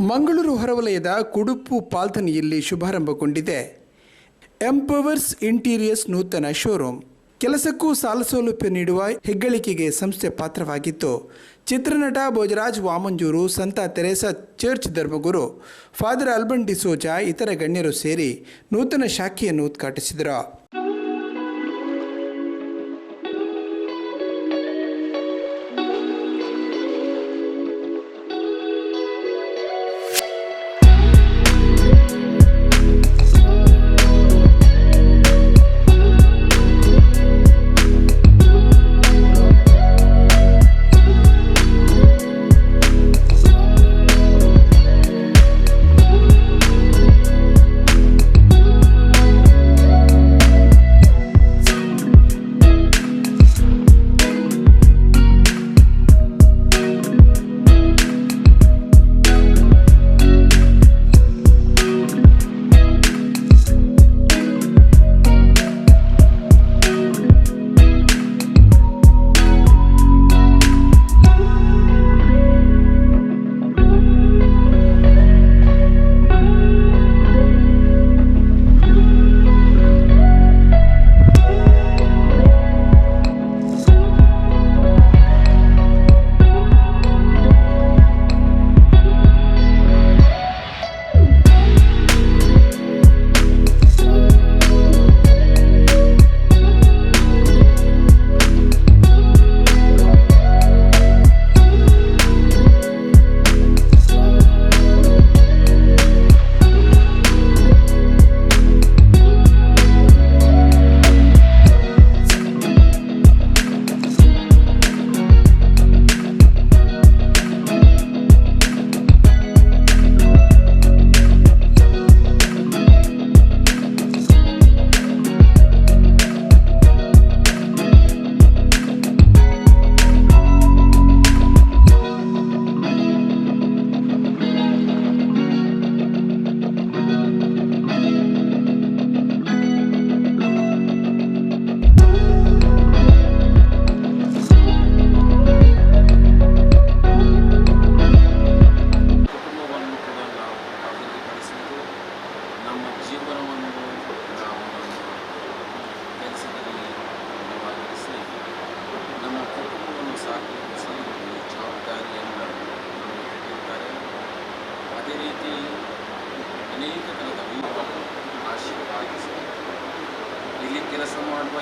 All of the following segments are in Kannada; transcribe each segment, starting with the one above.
ಮಂಗಳೂರು ಹೊರವಲಯದ ಕುಡುಪು ಪಾಲ್ತನಿಯಲ್ಲಿ ಶುಭಾರಂಭಗೊಂಡಿದೆ. ಎಂಪವರ್ಸ್ ಇಂಟೀರಿಯರ್ಸ್ ನೂತನ ಶೋರೂಮ್ ಕೆಲಸಕ್ಕೂ ಸಾಲ ಸೌಲಭ್ಯ ನೀಡುವ ಹೆಗ್ಗಳಿಕೆಗೆ ಸಂಸ್ಥೆ ಪಾತ್ರವಾಗಿತ್ತು. ಚಿತ್ರನಟ ಭೋಜರಾಜ್ ವಾಮಂಜೂರು, ಸಂತ ತೆರೇಸಾ ಚರ್ಚ್ ಧರ್ಮಗುರು, ಫಾದರ್ ಅಲ್ಬನ್ ಡಿಸೋಜಾ ಇತರ ಗಣ್ಯರು ಸೇರಿ ನೂತನ ಶಾಖೆಯನ್ನು ಉದ್ಘಾಟಿಸಿದರು.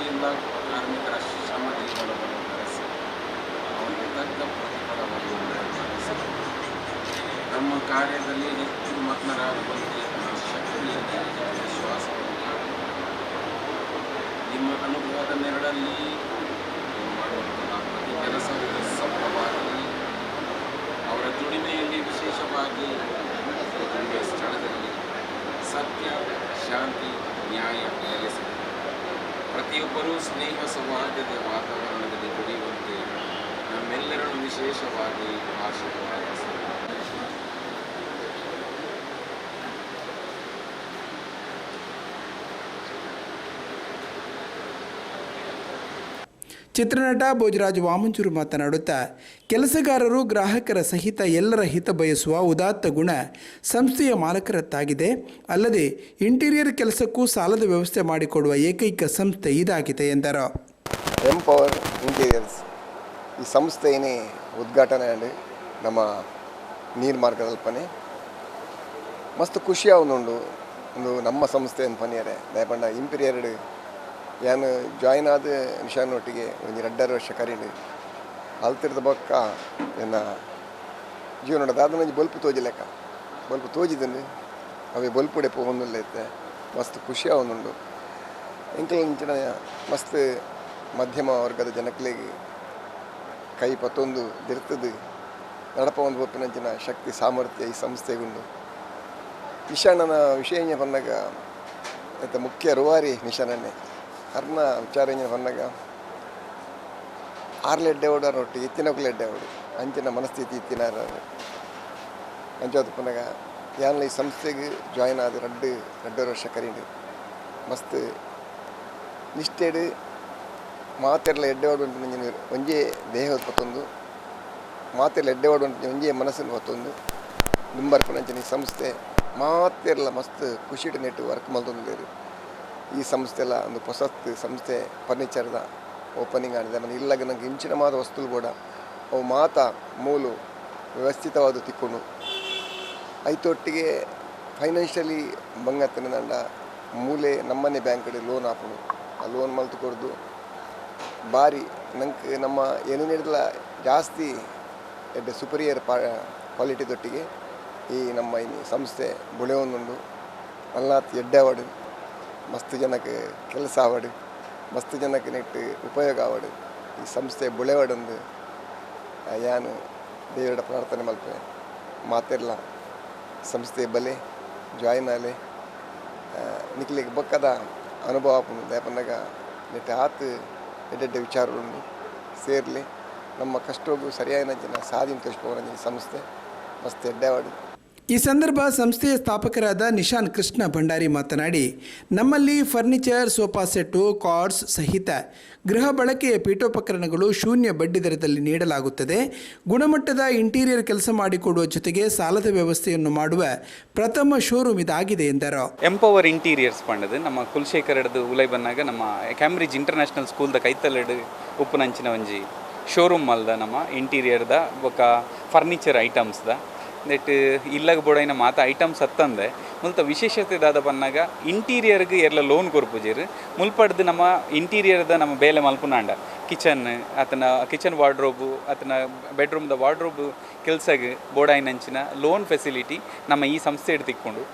ಎಲ್ಲ ಕಾರ್ಮಿಕರ ಶ್ರಮ ಜೀವನವನ್ನು ನಡೆಸಿ ಅವರಿಗೆ ತಕ್ಕ ಪ್ರತಿಫಲವನ್ನು ನಡೆಸಿ ನಮ್ಮ ಕಾರ್ಯದಲ್ಲಿ ಹೆಚ್ಚು ಮಗ್ನರಾಗುವಂತೆ ಶಕ್ತಿಯಲ್ಲಿ ವಿಶ್ವಾಸವನ್ನು ನಿಮ್ಮ ಅನುಭವದ ನೆರಳಲ್ಲಿ ಮಾಡುವಂತಹ ಪ್ರತಿ ಕೆಲಸವೂ ಸಫಲವಾಗಲಿ ಅವರ ದುಡಿಮೆಯಲ್ಲಿ ವಿಶೇಷವಾಗಿ ಸ್ಥಳದಲ್ಲಿ ಸತ್ಯ, ಶಾಂತಿ, ನ್ಯಾಯ ನೆಲೆಸಲಿ ಪ್ರತಿಯೊಬ್ಬರೂ ಸ್ನೇಹ ಸೌಹಾರ್ದದ ವಾತಾವರಣದಲ್ಲಿ ದುಡಿಯುವಂತೆ ನಮ್ಮೆಲ್ಲರನ್ನು ವಿಶೇಷವಾಗಿ ಆಶೀರ್ವಾದಿಸಿ ಚಿತ್ರನಟ ಭೋಜರಾಜ್ ವಾಮಂಚೂರು ಮಾತನಾಡುತ್ತಾ, ಕೆಲಸಗಾರರು ಗ್ರಾಹಕರ ಸಹಿತ ಎಲ್ಲರ ಹಿತ ಬಯಸುವ ಉದಾತ್ತ ಗುಣ ಸಂಸ್ಥೆಯ ಮಾಲಕರತ್ತಾಗಿದೆ ಅಲ್ಲದೆ, ಇಂಟೀರಿಯರ್ ಕೆಲಸಕ್ಕೂ ಸಾಲದ ವ್ಯವಸ್ಥೆ ಮಾಡಿಕೊಡುವ ಏಕೈಕ ಸಂಸ್ಥೆ ಇದಾಗಿದೆ ಎಂದರು. ಎಂಪವರ್ ಇಂಟೀರಿಯರ್ಸ್ ಈ ಸಂಸ್ಥೆಯೇ ಉದ್ಘಾಟನೆ ನಮ್ಮ ನೀರು ಮಾರ್ಗದಲ್ಪನೆ, ಮಸ್ತ್ ಖುಷಿ ಅವನುಂಡು ಒಂದು ನಮ್ಮ ಸಂಸ್ಥೆ ಪನಿಯರೆ ದಯಪಂಡ ಇಂಪೀರಿಯರ್ಡ್ ಯಾನು ಜಾಯ್ನ್ ಆದ ನಿಶಾನೊಟ್ಟಿಗೆ ಒಂದು ಎರಡರ ವರ್ಷ ಕರೀಲಿ. ಅಲ್ತಿರ್ದ ಬೊಕ್ಕ ಎನ್ನ ಜೀವನ ಅದು ನಂಗೆ ಬಲ್ಪು ತೋಜಿಲೆಕ್ಕ ಬಲ್ಪು ತೋಜಿದ್ದೀನಿ ಅವೇ ಬಲ್ಪುಡೆ ಐತೆ. ಮಸ್ತ್ ಖುಷಿ ಆವೊಂದುಂಡು ಎಂಕಲ್ ಇಂಚಿನ ಮಸ್ತ್ ಮಧ್ಯಮ ವರ್ಗದ ಜನಕ್ಲೆಗೆ ಕೈ ಪತ್ತೊಂದು ದಿರ್ತದು. ನಡಪ ಒಂದು ಒಪ್ಪಿನಂಚಿನ ಶಕ್ತಿ, ಸಾಮರ್ಥ್ಯ ಈ ಸಂಸ್ಥೆಗುಂಡು ನಿಶಾಣನ ವಿಷಯ ಬಂದಾಗ ಆಯ್ತ ಮುಖ್ಯ ರೂವಾರಿ ನಿಶಾನನ್ನೇ ಅರ್ನ ವಿಚಾರ ಬಂದಾಗ ಆರ್ಲೆಡ್ಡೆ ಓಡಾರೊಟ್ಟಿಗೆ ಇತ್ತಿನಕ್ಲೆ ಎಡ್ಡೆ ಓಡು ಅಂಚಿನ ಮನಸ್ಥಿತಿ ಇತ್ತಿನ ಅಂಚೋದು ಪುನಗ ಯಾನ್ಲ ಈ ಸಂಸ್ಥೆಗೆ ಜಾಯಿನ್ ಆದ ರಡ್ಡು ರಡ್ಡೂರು ವರ್ಷ ಕರೀಂಡು. ಮಸ್ತ್ ನಿಷ್ಠೆಡು ಮಾತೆರ್ಲ ಎಡ್ಡೆ ಓಡುಂಟು ನಂಜಿನ ಒಂಜೇ ದೇಹ ಹೊತ್ತೊಂದು, ಮಾತೆರ್ಲ ಎಡ್ಡೆ ಓಡುಂಟು ಒಂಜೇ ಮನಸ್ಸನ್ನು ಹೊತ್ತೊಂದು. ಅಂಚಿನ ಈ ಸಂಸ್ಥೆ ಮಾತೆಲ್ಲ ಮಸ್ತ್ ಖುಷಿಟ್ಟು ನೆಟ್ಟು ವರ್ಕ್ ಮಲ್ತೊಂದಿದ್ದೇವೆ ಈ ಸಂಸ್ಥೆ ಎಲ್ಲ ಒಂದು ಹೊಸ ಸಂಸ್ಥೆ ಫರ್ನಿಚರ್ದ ಓಪನಿಂಗ್ ಆಗಿದೆ. ಮನೆ ಇಲ್ಲಾಗ ನಂಗೆ ಇಂಚಿನ ಮಾದ ವಸ್ತುಗಳು ಕೂಡ ಅವು ಮಾತ ಮೂಲು ವ್ಯವಸ್ಥಿತವಾದ ತಿಕ್ಕೊಂಡು ಐತೊಟ್ಟಿಗೆ ಫೈನಾನ್ಷಿಯಲಿ ಬಂಗತ್ತಿನ ದಂಡ ಮೂಲೆ ನಮ್ಮನೆ ಬ್ಯಾಂಕಲ್ಲಿ ಲೋನ್ ಹಾಕೊಂಡು ಆ ಲೋನ್ ಮಲ್ತು ಕೊಡ್ದು ಭಾರಿ ನಂಗೆ ನಮ್ಮ ಏನು ನೀಡಿಲ್ಲ ಜಾಸ್ತಿ ಎಡ್ಡೆ ಸುಪೀರಿಯರ್ ಪಾ ಕ್ವಾಲಿಟಿದೊಟ್ಟಿಗೆ ಈ ನಮ್ಮ ಈ ಸಂಸ್ಥೆ ಬುಳೆವೊಂದುಂಡು ಅಲ್ಲಾತ್ ಎಡ್ಡೆ ಆವಡು ಮಸ್ತ್ ಜನಕ್ಕೆ ಕೆಲಸ ಆವಡು ಮಸ್ತ್ ಜನಕ್ಕೆ ನೆಟ್ಟು ಉಪಯೋಗ ಆವಡು ಈ ಸಂಸ್ಥೆ ಬುಳೆವಡೊಂದು ಯಾನು ದೇವರ ಪ್ರಾರ್ಥನೆ ಮಲ್ಪೆ ಮಾತೆಲ್ಲ ಸಂಸ್ಥೆ ಬಲೆ ಜಾಯಿನ್ ಆಲೆ ನಿಕ್ಲಿಗೆ ಬೊಕ್ಕದ ಅನುಭವ ಆಪುಂಡು. ನೆಟ್ಟ ಆತು ಎಡ್ಡೆಡ್ಡೆ ವಿಚಾರಗಳು ಸೇರಲಿ. ನಮ್ಮ ಕಷ್ಟಗೂ ಸರಿಯಾದ ಜನ ಸಾಧಿನ ಕಷ್ಟ ಸಂಸ್ಥೆ. ಮಸ್ತ್ ಎಡ್ಡೆವಾಡು. ಈ ಸಂದರ್ಭ ಸಂಸ್ಥೆಯ ಸ್ಥಾಪಕರಾದ ನಿಶಾನ್ ಕೃಷ್ಣ ಭಂಡಾರಿ ಮಾತನಾಡಿ, ನಮ್ಮಲ್ಲಿ ಫರ್ನಿಚರ್, ಸೋಫಾ ಸೆಟ್ಟು, ಕಾರ್ಡ್ಸ್ ಸಹಿತ ಗೃಹ ಬಳಕೆಯ ಪೀಠೋಪಕರಣಗಳು ಶೂನ್ಯ ಬಡ್ಡಿ ದರದಲ್ಲಿ ನೀಡಲಾಗುತ್ತದೆ. ಗುಣಮಟ್ಟದ ಇಂಟೀರಿಯರ್ ಕೆಲಸ ಮಾಡಿಕೊಡುವ ಜೊತೆಗೆ ಸಾಲದ ವ್ಯವಸ್ಥೆಯನ್ನು ಮಾಡುವ ಪ್ರಥಮ ಶೋರೂಮ್ ಇದಾಗಿದೆ ಎಂದರು. ಎಂಪವರ್ ಇಂಟೀರಿಯರ್ಸ್ ಪಂಡದು ನಮ್ಮ ಕುಲಶೇಖರಡ್ದು ಉಲೈ ಬಂದಾಗ ನಮ್ಮ ಕ್ಯಾಂಬ್ರಿಡ್ಜ್ ಇಂಟರ್ನ್ಯಾಷನಲ್ ಸ್ಕೂಲ್ದ ಕೈತಲೆಡ್ ಉಪ್ಪುನಂಚಿನ ಒಂಜಿ ಶೋರೂಮ್ ಅಲ್ದ ನಮ್ಮ ಇಂಟೀರಿಯರ್ದ ಬೊಕ್ಕ ಫರ್ನಿಚರ್ ಐಟಮ್ಸ್ದ ನೆಟ್ ಇಲ್ಲಗ ಬೋಡಾಯಿನ ಮಾತ ಐಟಮ್ಸ್ ಹತ್ತಂದೆ ಮುಲ್ತ ವಿಶೇಷತೆ ದಾದ ಬಂದಾಗ ಇಂಟೀರಿಯರ್ಗೆ ಎಲ್ಲ ಲೋನ್ ಕೊರ್ಪುಜೇರು ಮುಲ್ಪಡ್ದು ನಮ್ಮ ಇಂಟೀರಿಯರ್ದ ನಮ್ಮ ಬೇಲೆ ಮಲ್ಪುನಾಂಡ ಕಿಚನ್ ಅತನ ಕಿಚನ್ ವಾರ್ಡ್ರೋಬು ಆತನ ಬೆಡ್ರೂಮ್ದ ವಾರ್ಡ್ರೋಬು ಕೆಲ್ಸಗೆ ಬೋಡಾಯಿನಂಚಿನ ಲೋನ್ ಫೆಸಿಲಿಟಿ ನಮ್ಮ ಈ ಸಂಸ್ಥೆ ತಿಕ್ಕೊಂಡು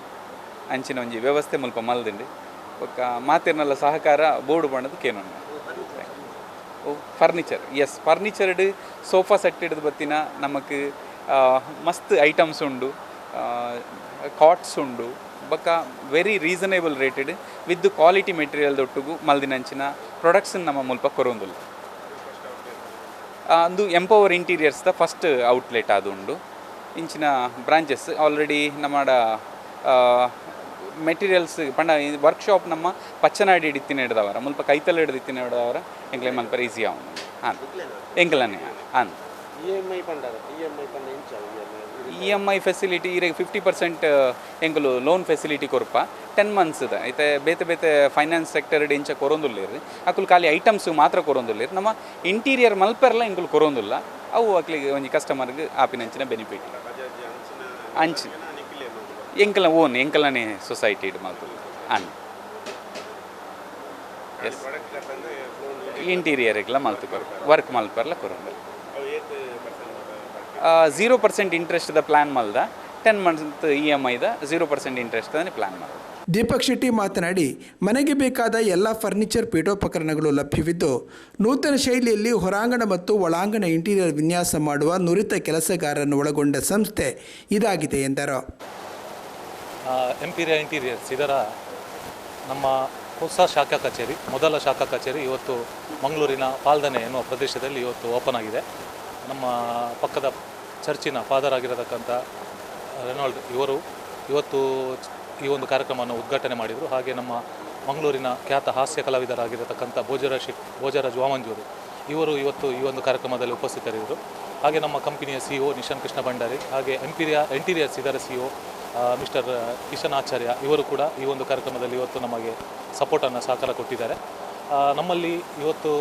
ಅಂಚಿನ ಒಂಜಿ ವ್ಯವಸ್ಥೆ ಮುಲ್ಪ ಮಲ್ದಿಂಡು ಒಕ್ಕ ಮಾತಿರ್ನಲ್ಲ ಸಹಕಾರ ಬೋರ್ಡ್ ಬಣ್ಣದ ಕೇನು ಫರ್ನಿಚರ್ ಎಸ್ ಫರ್ನಿಚರ್ಡ್ ಸೋಫಾ ಸೆಟ್ ಹಿಡಿದು ಬತ್ತಿನ ನಮಕ್ ಮಸ್ತ್ ಐಟಮ್ಸ್ ಉಂಡು. ಕಾಟ್ಸ್ ಉಂಡು. ಬೊಕ್ಕ very reasonable rated with quality material ದೊಟ್ಟಿಗೂ ಮಲ್ದಿನಂಚಿನ ಪ್ರೊಡಕ್ಟ್ಸ್ ನಮ್ಮ ಮುಲ್ಪ ಕೊರೊಂದುಲ್ಲ. ಅಂದು ಎಂಪವರ್ ಇಂಟೀರಿಯರ್ಸ್ದ ಫಸ್ಟ್ ಔಟ್ಲೆಟ್ ಅದು ಉಂಡು. ಇಂಚಿನ ಬ್ರಾಂಚಸ್ ಆಲ್ರೆಡಿ ನಮ್ಮಡ ಮೆಟೀರಿಯಲ್ಸ್ ಪಂಡ ವರ್ಕ್ಶಾಪ್ ನಮ್ಮ ಪಚ್ಚನಾಡಿ ಹಿಡಿತಿನ ಹಿಡ್ದವರ ಮುಲ್ಪ ಕೈತಲ್ಲ ಹಿಡಿದಿತ್ತಿನ ಹಿಡ್ದವರ ಎಂಕ್ಲೆ ಮಲ್ಪ ಈಸಿ ಅವನು ಹಾಂ ಎಂಕ್ಲನೇ ಹಾಂ ಇ ಎಂ ಐ ಫೆಸಿಲಿಟಿ ಈಗ ಫಿಫ್ಟಿ ಪರ್ಸೆಂಟ್ ಎಂಕುಲು ಲೋನ್ ಫೆಸಿಲಿಟಿ ಕೊರಪ. ಟೆನ್ ಮಂತ್ಸ್ದ ಐತೆ ಬೇತೆ ಬೇತೆ ಫೈನಾನ್ಸ್ ಸೆಕ್ಟರ್ ಇಂಚ ಕೊರೊಂದುಲ್ಲೇರು ಅಕುಲು ಖಾಲಿ ಐಟಮ್ಸ್ ಮಾತ್ರ ಕೊರೊಂದುಲ್ಲೇರು ನಮ್ಮ ಇಂಟೀರಿಯರ್ ಮಲ್ಪೆರ್ಲ ಎಂಕುಲು ಕೊರೊಂದುಲ್ಲ. ಅವು ಅಕ್ಲಿಗೆ ಒಂಜಿ ಕಸ್ಟಮರ್ಗೆ ಆಪಿನಂಚಿನ ಬೆನಿಫಿಟ್ ಅಂಚಿ ಎಂಕಲ ಓನ್ ಎಂಕಲನೇ ಸೊಸೈಟಿ ಇಡ್ ಮಲ್ಪುಲು ಅನ್. ಎಸ್ ಇಂಟೀರಿಯರ್ಗೆಲ್ಲ ಮಲ್ತು ಕೊರ ವರ್ಕ್ ಮಲ್ಪರ್ಲ ಕೊರೊಂದು ಝೀರೋ ಪರ್ಸೆಂಟ್ ಇಂಟ್ರೆಸ್ಟ್ದ ಪ್ಲ್ಯಾನ್ ಮಾಡಿದೆ ಟೆನ್ ಮಂತ್ ಇ ಎಂ ಐದ ಝೀರೋ ಪರ್ಸೆಂಟ್ ಇಂಟ್ರೆಸ್ಟ್ ಪ್ಲ್ಯಾನ್ ಮಾಡಿದೆ ದೀಪಕ್ ಶೆಟ್ಟಿ ಮಾತನಾಡಿ ಮನೆಗೆ ಬೇಕಾದ ಎಲ್ಲ ಫರ್ನಿಚರ್ ಪೀಠೋಪಕರಣಗಳು ಲಭ್ಯವಿದ್ದು ನೂತನ ಶೈಲಿಯಲ್ಲಿ ಹೊರಾಂಗಣ ಮತ್ತು ಒಳಾಂಗಣ ಇಂಟೀರಿಯರ್ ವಿನ್ಯಾಸ ಮಾಡುವ ನುರಿತ ಕೆಲಸಗಾರರನ್ನು ಒಳಗೊಂಡ ಸಂಸ್ಥೆ ಇದಾಗಿದೆ ಎಂದರು. ಎಂಪೀರಿಯಾ ಇಂಟೀರಿಯರ್ಸ್ ಇದರ ನಮ್ಮ ಹೊಸ ಶಾಖಾ ಕಚೇರಿ ಮೊದಲ ಶಾಖಾ ಕಚೇರಿ ಇವತ್ತು ಮಂಗಳೂರಿನ ಪಾಲ್ದನೆ ಎನ್ನುವ ಪ್ರದೇಶದಲ್ಲಿ ಇವತ್ತು ಓಪನ್ ಆಗಿದೆ. ನಮ್ಮ ಪಕ್ಕದ ಚರ್ಚಿನ ಫಾದರ್ ಆಗಿರತಕ್ಕಂಥ ರೆನಾಲ್ಡ್ ಇವರು ಇವತ್ತು ಈ ಒಂದು ಕಾರ್ಯಕ್ರಮವನ್ನು ಉದ್ಘಾಟನೆ ಮಾಡಿದರು. ಹಾಗೆ ನಮ್ಮ ಮಂಗಳೂರಿನ ಖ್ಯಾತ ಹಾಸ್ಯ ಕಲಾವಿದರಾಗಿರತಕ್ಕಂಥ ಶಿಕ್ ಭೋಜರಾಜ್ ವಾಮಂಜೂರು ಇವರು ಇವತ್ತು ಈ ಒಂದು ಕಾರ್ಯಕ್ರಮದಲ್ಲಿ ಉಪಸ್ಥಿತರಿದ್ದರು. ಹಾಗೆ ನಮ್ಮ ಕಂಪನಿಯ ಸಿ ಒ ನಿಶಾನ್ ಕೃಷ್ಣ ಭಂಡಾರಿ, ಹಾಗೆ ಎಂಪೀರಿಯಾ ಎಂಟೀರಿಯರ್ಸ್ ಇದರ C O mister Kishan Acharya ಇವರು ಕೂಡ ಈ ಒಂದು ಕಾರ್ಯಕ್ರಮದಲ್ಲಿ ಇವತ್ತು ನಮಗೆ ಸಪೋರ್ಟನ್ನು ಸಹಕಾರ ಕೊಟ್ಟಿದ್ದಾರೆ. ನಮ್ಮಲ್ಲಿ ಇವತ್ತು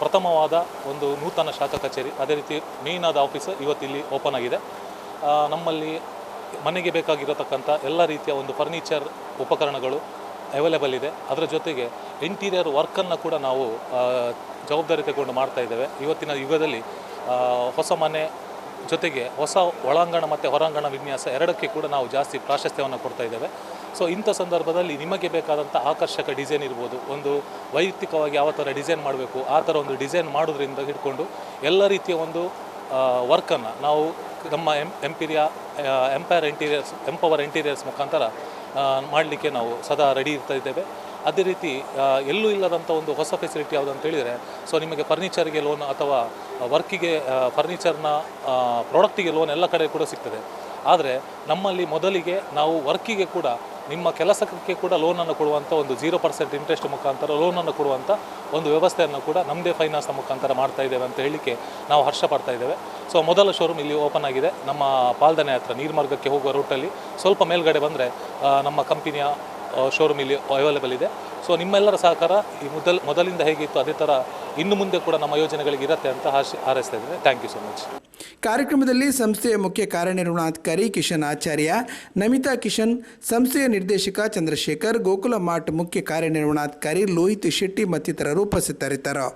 ಪ್ರಥಮವಾದ ಒಂದು ನೂತನ ಶಾಖಾ ಕಚೇರಿ. ಅದೇ ರೀತಿ ಮೇಯ್ನ್ ಆದ ಆಫೀಸ್ ಇವತ್ತಿಲ್ಲಿ ಓಪನ್ ಆಗಿದೆ. ನಮ್ಮಲ್ಲಿ ಮನೆಗೆ ಬೇಕಾಗಿರತಕ್ಕಂಥ ಎಲ್ಲ ರೀತಿಯ ಒಂದು ಫರ್ನಿಚರ್ ಉಪಕರಣಗಳು ಅವೈಲೇಬಲ್ ಇದೆ. ಅದರ ಜೊತೆಗೆ ಇಂಟೀರಿಯರ್ ವರ್ಕನ್ನು ಕೂಡ ನಾವು ಜವಾಬ್ದಾರಿ ತಗೊಂಡು ಮಾಡ್ತಾ ಇದ್ದೇವೆ. ಇವತ್ತಿನ ಯುಗದಲ್ಲಿ ಹೊಸ ಮನೆ ಜೊತೆಗೆ ಹೊಸ ಒಳಾಂಗಣ ಮತ್ತು ಹೊರಾಂಗಣ ವಿನ್ಯಾಸ ಎರಡಕ್ಕೆ ಕೂಡ ನಾವು ಜಾಸ್ತಿ ಪ್ರಾಶಸ್ತ್ಯವನ್ನು ಕೊಡ್ತಾ ಇದ್ದೇವೆ. ಸೊ ಇಂಥ ಸಂದರ್ಭದಲ್ಲಿ ನಿಮಗೆ ಬೇಕಾದಂಥ ಆಕರ್ಷಕ ಡಿಸೈನ್ ಇರ್ಬೋದು. ಒಂದು ವೈಯಕ್ತಿಕವಾಗಿ ಯಾವ ಥರ ಡಿಸೈನ್ ಮಾಡಬೇಕು, ಆ ಥರ ಒಂದು ಡಿಸೈನ್ ಮಾಡೋದ್ರಿಂದ ಹಿಡ್ಕೊಂಡು ಎಲ್ಲ ರೀತಿಯ ಒಂದು ವರ್ಕನ್ನು ನಾವು ನಮ್ಮ M Emperia empire interiors empower interiors ಮುಖಾಂತರ ಮಾಡಲಿಕ್ಕೆ ನಾವು ಸದಾ ರೆಡಿ ಇರ್ತಾ ಇದ್ದೇವೆ. ಅದೇ ರೀತಿ ಎಲ್ಲೂ ಇಲ್ಲದಂಥ ಒಂದು ಹೊಸ ಫೆಸಿಲಿಟಿ ಯಾವುದು ಅಂತ ಹೇಳಿದರೆ ಸೊ ನಿಮಗೆ ಫರ್ನಿಚರ್ಗೆ ಲೋನ್ ಅಥವಾ ವರ್ಕಿಗೆ ಫರ್ನಿಚರ್ನ ಪ್ರಾಡಕ್ಟಿಗೆ ಲೋನ್ ಎಲ್ಲ ಕಡೆ ಕೂಡ ಸಿಗ್ತದೆ. ಆದರೆ, ನಮ್ಮಲ್ಲಿ ಮೊದಲಿಗೆ ನಾವು ವರ್ಕಿಗೆ ಕೂಡ ನಿಮ್ಮ ಕೆಲಸಕ್ಕೆ ಕೂಡ ಲೋನನ್ನು ಕೊಡುವಂಥ ಒಂದು ಜೀರೋ ಪರ್ಸೆಂಟ್ ಇಂಟ್ರೆಸ್ಟ್ ಮುಖಾಂತರ ಲೋನನ್ನು ಕೊಡುವಂಥ ಒಂದು ವ್ಯವಸ್ಥೆಯನ್ನು ಕೂಡ ನಮ್ಮದೇ ಫೈನಾನ್ಸ್ನ ಮುಖಾಂತರ ಮಾಡ್ತಾ ಇದ್ದೇವೆ ಅಂತ ಹೇಳಿಕೆ ನಾವು ಹರ್ಷ ಪಡ್ತಾ ಇದ್ದೇವೆ. ಸೊ ಮೊದಲ ಶೋರೂಮ್ ಇಲ್ಲಿ ಓಪನ್ ಆಗಿದೆ. ನಮ್ಮ ಪಾಲ್ದನೆ ಹತ್ರ ನೀರ್ಮಾರ್ಗಕ್ಕೆ ಹೋಗುವ ರೂಟಲ್ಲಿ ಸ್ವಲ್ಪ ಮೇಲ್ಗಡೆ ಬಂದರೆ ನಮ್ಮ ಕಂಪನಿಯ ಶೋರೂಮ್ ಇಲ್ಲಿ ಅವೈಲೇಬಲ್ ಇದೆ. ಸೊ ನಿಮ್ಮೆಲ್ಲರ ಸಹಕಾರ ಈ ಮೊದಲ್, ಮೊದಲಿಂದ ಹೇಗಿತ್ತು, ಅದೇ ಥರ ಇನ್ನು ಮುಂದೆ ಕೂಡ ನಮ್ಮ ಯೋಜನೆಗಳಿಗೆ ಇರುತ್ತೆ ಅಂತ ಹಾರೈಸಿ ಹಾರೈಸ್ತಾ ಇದ್ದೇನೆ ಥ್ಯಾಂಕ್ ಯು ಸೊ ಮಚ್ ಕಾರ್ಯಕ್ರಮದಲ್ಲಿ ಸಂಸ್ಥೆಯ ಮುಖ್ಯ ಕಾರ್ಯನಿರ್ವಹಣಾಧಿಕಾರಿ ಕಿಶನ್ ಆಚಾರ್ಯ, ನಮಿತಾ ಕಿಶನ್, ಸಂಸ್ಥೆಯ ನಿರ್ದೇಶಕ ಚಂದ್ರಶೇಖರ್, ಗೋಕುಲ ಮಾರ್ಟ್ ಮುಖ್ಯ ಕಾರ್ಯನಿರ್ವಹಣಾಧಿಕಾರಿ ಲೋಹಿತ್ ಶೆಟ್ಟಿ ಮತ್ತಿತರರು ಉಪಸ್ಥಿತರಿದ್ದರು.